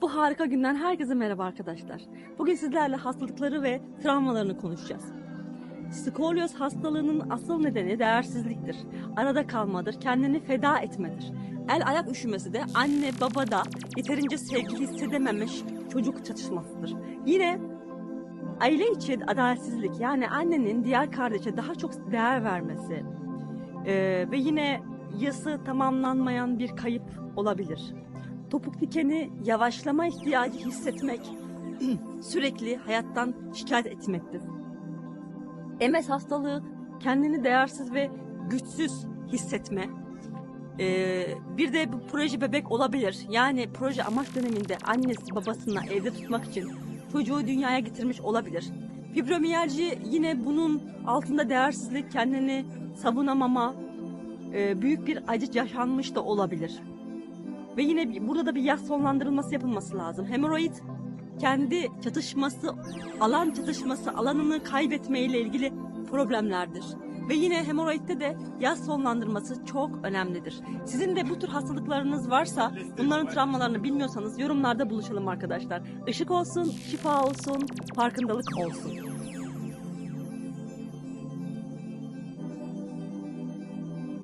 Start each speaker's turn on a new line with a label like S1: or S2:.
S1: Bu harika günden herkese merhaba arkadaşlar. Bugün sizlerle hastalıkları ve travmalarını konuşacağız. Skolyoz hastalığının asıl nedeni değersizliktir. Arada kalmadır, kendini feda etmedir. El ayak üşümesi de anne babada yeterince sevgi hissedememiş çocuk çatışmasıdır. Yine aile içi adaletsizlik yani annenin diğer kardeşe daha çok değer vermesi eee, ve yine yası tamamlanmayan bir kayıp olabilir. Topuk dikeni yavaşlama ihtiyacı hissetmek, sürekli hayattan şikayet etmektir. MS hastalığı kendini değersiz ve güçsüz hissetme. Ee, bir de bu proje bebek olabilir. Yani proje amaç döneminde annesi babasına evde tutmak için çocuğu dünyaya getirmiş olabilir. Fibromiyalji yine bunun altında değersizlik, kendini savunamama, e, büyük bir acı yaşanmış da olabilir. Ve yine burada da bir yaş sonlandırılması yapılması lazım. Hemoroid kendi çatışması, alan çatışması, alanını kaybetme ile ilgili problemlerdir. Ve yine hemoroidde de yaz sonlandırması çok önemlidir. Sizin de bu tür hastalıklarınız varsa bunların travmalarını bilmiyorsanız yorumlarda buluşalım arkadaşlar. Işık olsun, şifa olsun, farkındalık olsun.